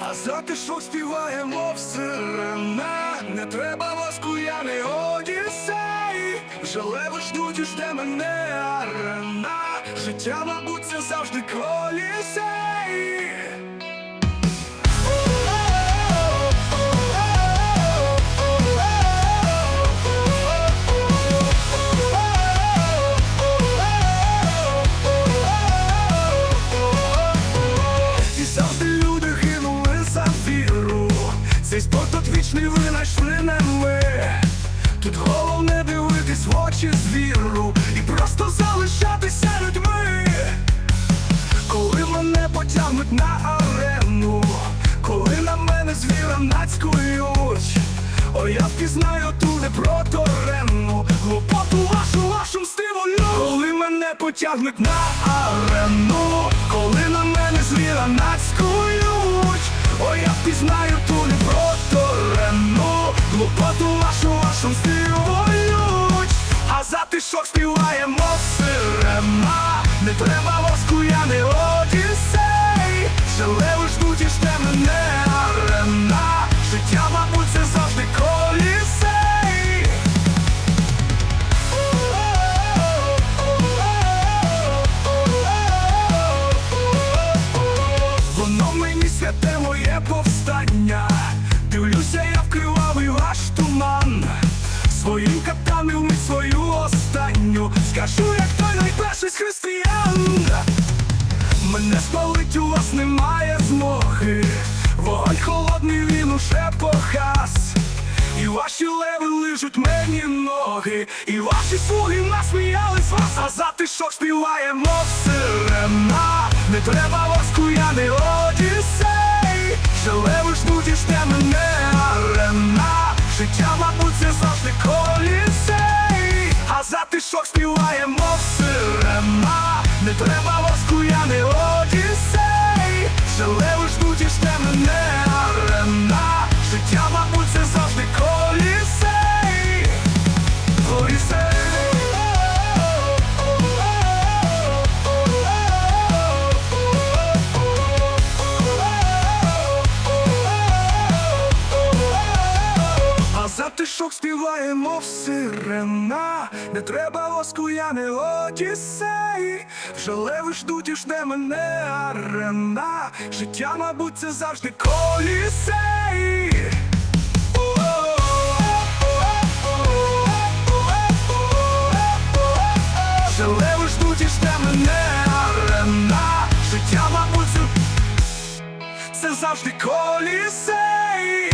А затишок співає, мов сирена Не треба воску, я не одіссей. Вже леви ждуть і жде мене арена. Життя, мабуть, це завжди колісей спорт одвічний винайшли не ми. Тут головне дивитись в очі звіру і просто залишатися людьми. Коли мене потягнуть на арену, коли на мене звіра нацькують, о, я впізнаю ту непроторенну глупоту вашу, вашу мстиволю Коли мене потягнуть на арену, коли на мене звіра нацькують, о, я впізнаю ту А співає, мов сирена. Не треба воску, я не одіссей. Шелеви ждуть і жде мене арена. Життя, мабуть, це завжди колісей. Воно мені святе моє повстання. Дивлюся, я в кривавий ваш туман. Своїм каптами вмить свою останню Скажу, як той найперший християн. Мене спалить у вас немає змоги. Вогонь холодний, він уже погас. І ваші леви лижуть мені ноги. І ваші слуги насміялись вас А затишок співає, мов сирена. Не треба воску, я не одіссей. Ще леви ждуть і мене співає, мов сирена. Не треба воску, я не одіссей. Вже леви ждуть і жде мене арена. Життя, мабуть, це завжди колісей. Вже леви ждуть і жде мене арена. Життя, мабуть, це завжди колісей